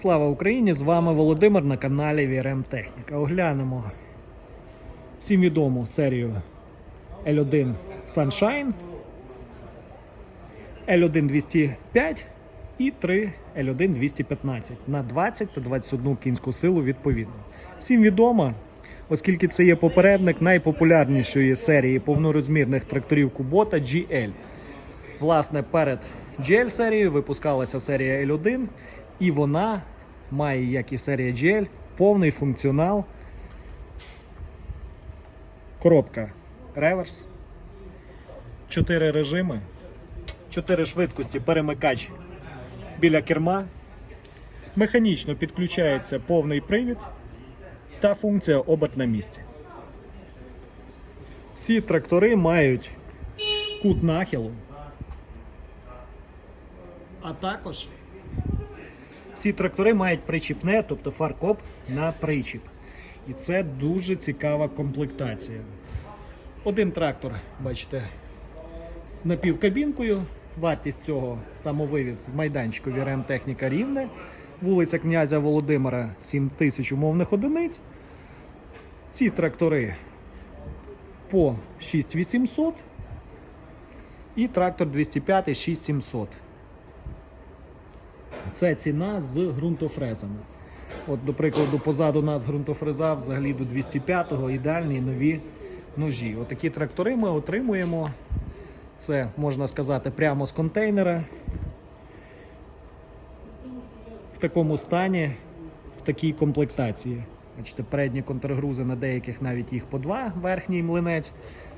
Слава Україні! З вами Володимир на каналі VRM Техніка. Оглянемо всім відому серію L1 Sunshine, L1 205 і 3 L1 215 на 20 та 21 кінську силу відповідно. Всім відомо, оскільки це є попередник найпопулярнішої серії повнорозмірних тракторів Kubota GL. Власне, перед GL серією випускалася серія L1, і вона має, як і серія GL, повний функціонал. Коробка реверс, 4 режими, 4 швидкості, перемикач біля керма. Механічно підключається повний привід та функція оберт на місці. Всі трактори мають кут нахилу а також всі трактори мають причіпне, тобто фаркоп на причіп. І це дуже цікава комплектація. Один трактор, бачите, з напівкабінкою. Вартість цього самовивіз в майданчику ВРМ Техніка Рівне. Вулиця князя Володимира 7 тисяч умовних одиниць. Ці трактори по 6800 і трактор 205 6700. Це ціна з ґрунтофрезами. От, до прикладу, позаду нас ґрунтофреза взагалі до 205-го ідеальні нові ножі. Отакі трактори ми отримуємо. Це можна сказати прямо з контейнера. В такому стані, в такій комплектації. Бачите, передні контргрузи на деяких навіть їх по два, верхній млинець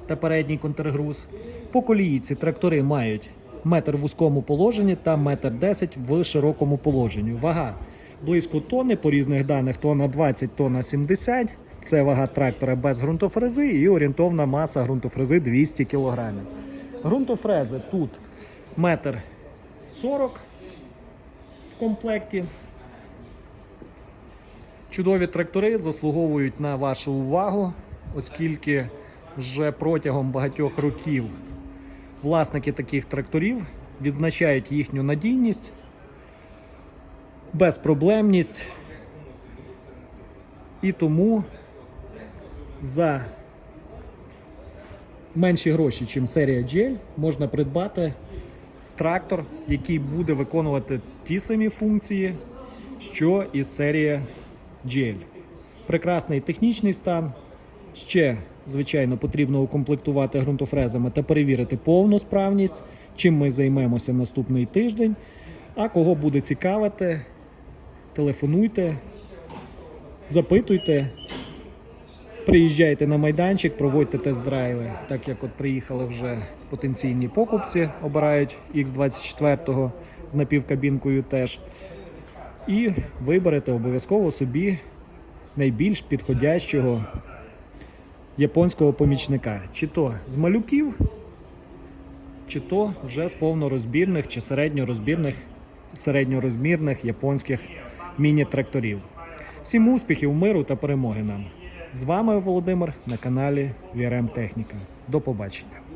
та передній контргруз. По колії ці трактори мають метр в вузькому положенні та метр 10 в широкому положенні. Вага близько тони, по різних даних тонна 20, тонна 70. Це вага трактора без ґрунтофрези і орієнтовна маса ґрунтофрези 200 кг. Ґрунтофрези тут метр 40 в комплекті. Чудові трактори заслуговують на вашу увагу, оскільки вже протягом багатьох років власники таких тракторів відзначають їхню надійність, безпроблемність. І тому за менші гроші, ніж серія GL, можна придбати трактор, який буде виконувати ті самі функції, що і серія GL. Прекрасний технічний стан. Ще, звичайно, потрібно укомплектувати ґрунтофрезами та перевірити повну справність, чим ми займемося наступний тиждень. А кого буде цікавити, телефонуйте, запитуйте, приїжджайте на майданчик, проводьте тест-драйви, так як от приїхали вже потенційні покупці, обирають X24 з напівкабінкою теж. І виберете обов'язково собі найбільш підходящого японського помічника. Чи то з малюків, чи то вже з повнорозбірних чи середньорозбірних, середньорозмірних японських міні-тракторів. Всім успіхів, миру та перемоги нам! З вами Володимир на каналі VRM Техніка. До побачення.